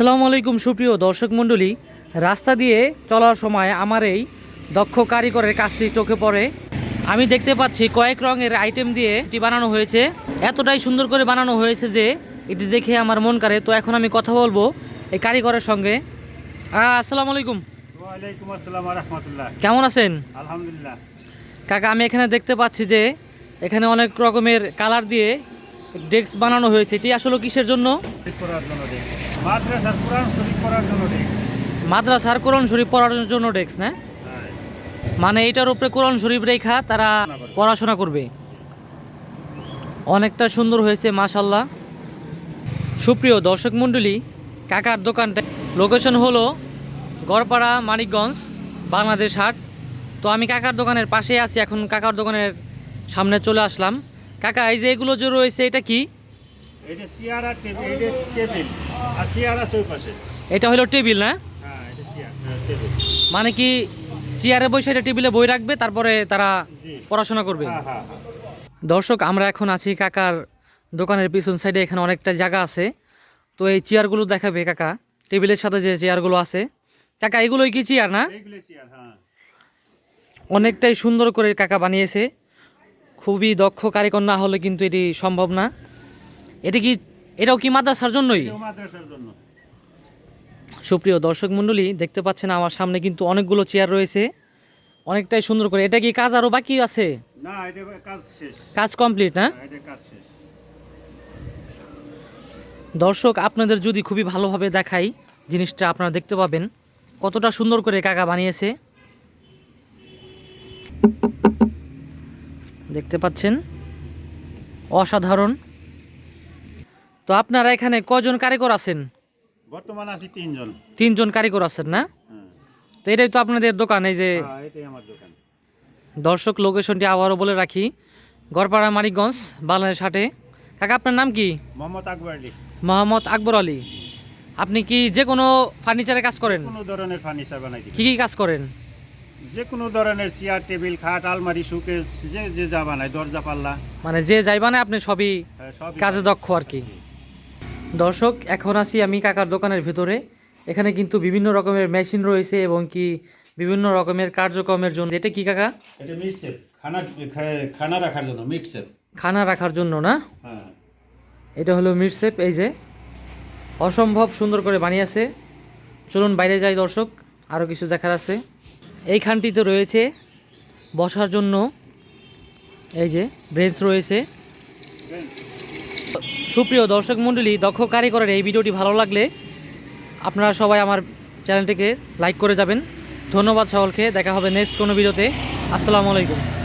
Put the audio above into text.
আসসালামু আলাইকুম সুপ্রিয় দর্শক মণ্ডলী। রাস্তা দিয়ে চলার সময় আমার এই দক্ষ কারিগরের কাজটি চোখে পড়ে। আমি দেখতে পাচ্ছি কয়েক রঙের আইটেম দিয়ে এটি বানানো হয়েছে। এতটাই সুন্দর করে বানানো হয়েছে যে এটি দেখে আমার মন কাড়ে। তো এখন আমি কথা বলব এই কারিগরের সঙ্গে। আসসালামু আলাইকুম। ওয়ালাইকুম আসসালাম রহমতুল্লাহ। কেমন আছেন? আলহামদুলিল্লাহ। কাকা আমি এখানে দেখতে পাচ্ছি যে এখানে অনেক রকমের কালার দিয়ে ডেস্ক বানানো হয়েছে এটি আসলে কিসের জন্য? মাদ্রাসার কোরআন শরীফ পড়ার জন্য ডেস্ক। মাদ্রাসার কোরআন শরীফ পড়ার জন্য ডেস্ক না? মানে এটার উপরে কোরআন শরীফ রেখা তারা পড়াশোনা করবে। অনেকটা সুন্দর হয়েছে মাশাল্লাহ সুপ্রিয় দর্শক মণ্ডলী কাকার দোকানটা লোকেশন হলো গড়পাড়া মানিকগঞ্জ বাংলাদেশ হাট। তো আমি কাকার দোকানের পাশে আছি এখন কাকার দোকানের সামনে চলে আসলাম। কাকা এই যে এগুলো যে রয়েছে এটা কি? এটা চেয়ার টেবিল এটা টেবিল। আর চেয়ার এটা হলো টেবিল না? হ্যাঁ এটা চেয়ার টেবিল। মানে কি চেয়ারে বসে এটা টেবিলে বই রাখবে তারপরে তারা পড়াশোনা করবে? হ্যাঁ হ্যাঁ হ্যাঁ। দর্শক আমরা এখন আছি কাকার দোকানের পিছন সাইডে এখানে অনেকটা জায়গা আছে। তো এই চেয়ারগুলো দেখাবে কাকা টেবিলের সাথে যে চেয়ারগুলো আছে। কাকা এগুলোই কি চেয়ার না? হ্যাঁ। অনেকটাই সুন্দর করে কাকা বানিয়েছে। খুবই দক্ষ কারিগর না হলে কিন্তু এটি সম্ভব না। এটা কি এটাও কি মাদ্রাসার জন্যই? সুপ্রিয় দর্শক মণ্ডলী দেখতে পাচ্ছেন আমার সামনে কিন্তু অনেকগুলো চেয়ার রয়েছে। অনেকটাই সুন্দর করে। এটা কি কাজ আরও বাকি আছে? না এটা কাজ শেষ। কাজ কমপ্লিট না হ্যাঁ, এটা কাজ শেষ। দর্শক আপনাদের যদি খুবই ভালোভাবে দেখাই জিনিসটা আপনারা দেখতে পাবেন কতটা সুন্দর করে কাকা বানিয়েছে। দেখতে পাচ্ছেন? অসাধারণ। তো আপনারা এখানে কজন কারিগর আছেন? বর্তমান আছি তিনজন। তিনজন কারিগর আছেন না? হ্যাঁ। তো এটাই তো আপনাদের দোকান এই যে হ্যাঁ, দর্শক লোকেশনটি আবারও বলে রাখি গড়পাড়া মানিকগঞ্জ বাংলাদেশ হাটে। কাকা আপনার নাম কি? মোহাম্মদ আকবর আলী। মোহাম্মদ আকবর আলী। আপনি কি যে কোনো ফার্নিচারে কাজ করেন? কোনো ধরনের ফার্নিচার বানাই কি কি কাজ করেন? যে কোনো ধরনের চেয়ার টেবিল খাট আলমারি শোকেস যে যে যা বানায় দরজা পাল্লা। মানে যে যাইবানে আপনি সবই হ্যাঁ, কাজে দক্ষ আর কি। দর্শক এখন আছি আমি কাকার দোকানের ভিতরে। এখানে কিন্তু বিভিন্ন রকমের মেশিন রয়েছে এবং কি বিভিন্ন রকমের কার্যক্রমের জন্য। এটা কি কাকা? এটা মিক্সেপ খানা খানা রাখার জন্য মিক্সেপ খানা রাখার জন্য না? হ্যাঁ। এটা হলো মিরসেপ এই যে। অসম্ভব সুন্দর করে বানিয়েছে। চলুন বাইরে যাই দর্শক আরও কিছু দেখার আছে। এইখানটিতে রয়েছে বসার জন্য এই যে ব্রেঞ্চ রয়েছে। সুপ্রিয় দর্শক মণ্ডলী, দক্ষ কারিগরের এই ভিডিওটি ভালো লাগলে আপনারা সবাই আমার চ্যানেলটিকে লাইক করে যাবেন। ধন্যবাদ সকলকে, দেখা হবে নেক্সট কোনো ভিডিওতে। আসসালামু আলাইকুম।